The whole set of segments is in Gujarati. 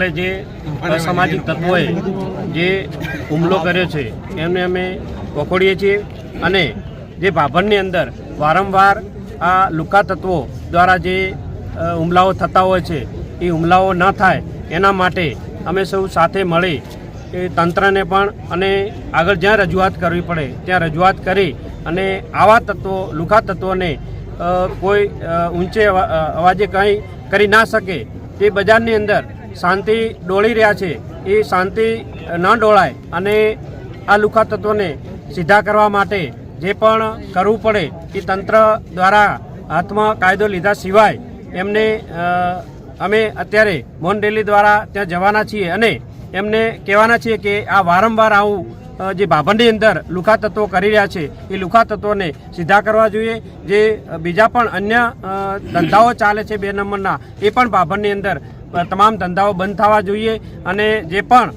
જે અસામાજિક તત્વોએ જે હુમલો કર્યો છે, એમને અમે વખોડીએ છીએ અને જે ભાભરની અંદર વારંવાર આ લુકા તત્વો દ્વારા જે હુમલાઓ થતા હોય છે, એ હુમલાઓ ન થાય, એના માટે અમે સૌ સાથે મળી એ તંત્રને પણ અને આગળ જ્યાં રજૂઆત કરવી પડે, ત્યાં રજૂઆત કરી અને આવા તત્વો લુકા તત્વોને કોઈ ઊંચે અવાજે કંઈ કરી ના શકે, તે બજારની અંદર શાંતિ ડોળી રહ્યા છે. એ શાંતિ ન ડોળાય અને આ લુખા તત્વોને સીધા કરવા માટે જે પણ કરવું પડે એ તંત્ર દ્વારા હાથમાં કાયદો લીધા સિવાય એમને અમે અત્યારે મોહન રેલી દ્વારા ત્યાં જવાના છીએ અને એમને કહેવાના છીએ કે આ વારંવાર આવું જે ભાભંડી અંદર લુખા તત્વો કરી રહ્યા છે, એ લુખા તત્વોને સીધા કરવા જોઈએ. જે બીજા પણ અન્ય ધંધાઓ ચાલે છે બે નંબરના, એ પણ ભાભંડની અંદર તમામ ધંધાઓ બંધ થવા જોઈએ. અને જે પણ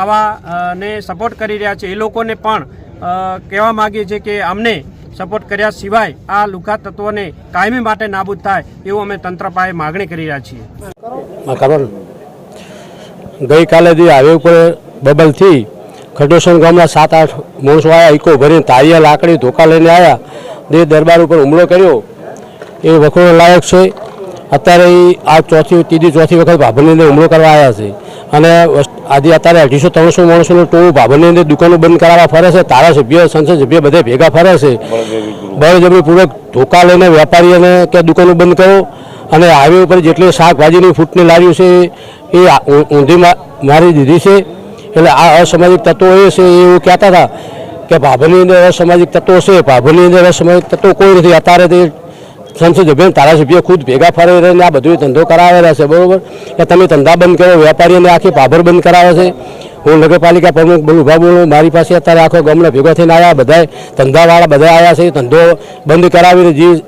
આવા ને સપોર્ટ કરી રહ્યા છે, એ લોકોને પણ કહેવા માગીએ છીએ કે અમને સપોર્ટ કર્યા સિવાય આ લુખા તત્વોને કાયમી માટે નાબૂદ થાય એવું અમે તંત્ર પાસે માગણી કરી રહ્યા છીએ. ગઈકાલે જે હાઈવે ઉપર બબલથી ખડોસણ ગામના સાત આઠ માણસો આવ્યા ઈકો ભરીને તારીયા લાકડી, ધોકા લઈને આવ્યા જે દરબાર ઉપર હુમલો કર્યો. એ વખોડો લાયક છે. અત્યારે આ ચોથી, ત્રીજી ચોથી વખત ભાભરની હુમલો કરવા આવ્યા છે. અને આજે અત્યારે અઢીસો, ત્રણસો માણસોનું ટોળું ભાભરની અંદર દુકાનો બંધ કરાવવા ફરે છે. ધારાસભ્ય, સંસદ સભ્ય બધે ભેગા ફરે છે. બળજબરીપૂર્વક ધોકા લઈને વેપારીઓને કે દુકાનો બંધ કરો. અને હાઈવે ઉપર જેટલી શાકભાજીની ફૂટની લાવ્યું છે, એ ઊંધી મારી દીધી છે. એટલે આ અસામાજિક તત્વો એ છે એવું કહેતા હતા કે ભાભરની અંદર અસામાજિક તત્વો છે ભાભરની અંદર અસામાજિક તત્વો કોઈ નથી. અત્યારે તે સંસદ સભ્ય ધારાસભ્ય ખુદ ભેગા ફરી રહીને આ બધું ધંધો કરાવેલા છે, બરાબર? કે તમે ધંધા બંધ કરો વેપારીઓને આખી ભાભર બંધ કરાવે છે. હું નગરપાલિકા પ્રમુખ બોલું ઊભા બોલું, મારી પાસે અત્યારે આખો ગામના ભેગા થઈને આવ્યા બધા ધંધાવાળા બધા આવ્યા છે, ધંધો બંધ કરાવીને જે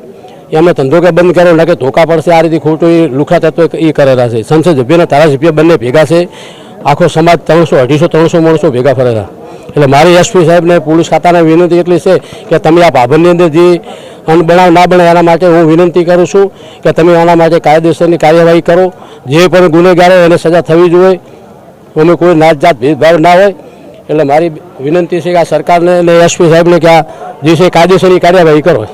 એમને ધંધો કે બંધ કર્યો, ના કે ધોકા પડશે, આ રીતે ખોટું એ લુખા તત્વો એ કરેલા છે. સંસદ સભ્યના ધારાસભ્ય બંને ભેગા છે. આખો સમાજ ત્રણસો, અઢીસો, ત્રણસો માણસો ભેગા ફરેલા એટલે મારી એસપી સાહેબને પોલીસ ખાતાને વિનંતી એટલી છે કે તમે આ ભાભરની અંદર જે અનબનાવ ના બને એના માટે હું વિનંતી કરું છું કે તમે આના માટે કાયદેસરની કાર્યવાહી કરો. જે પણ ગુનેગારો એને સજા થવી જોઈએ. અમે કોઈ નાત જાત ભેદભાવ ના હોય. એટલે મારી વિનંતી છે કે આ સરકારને અને એસપી સાહેબને કે આ જે છે કાયદેસરની કાર્યવાહી કરો.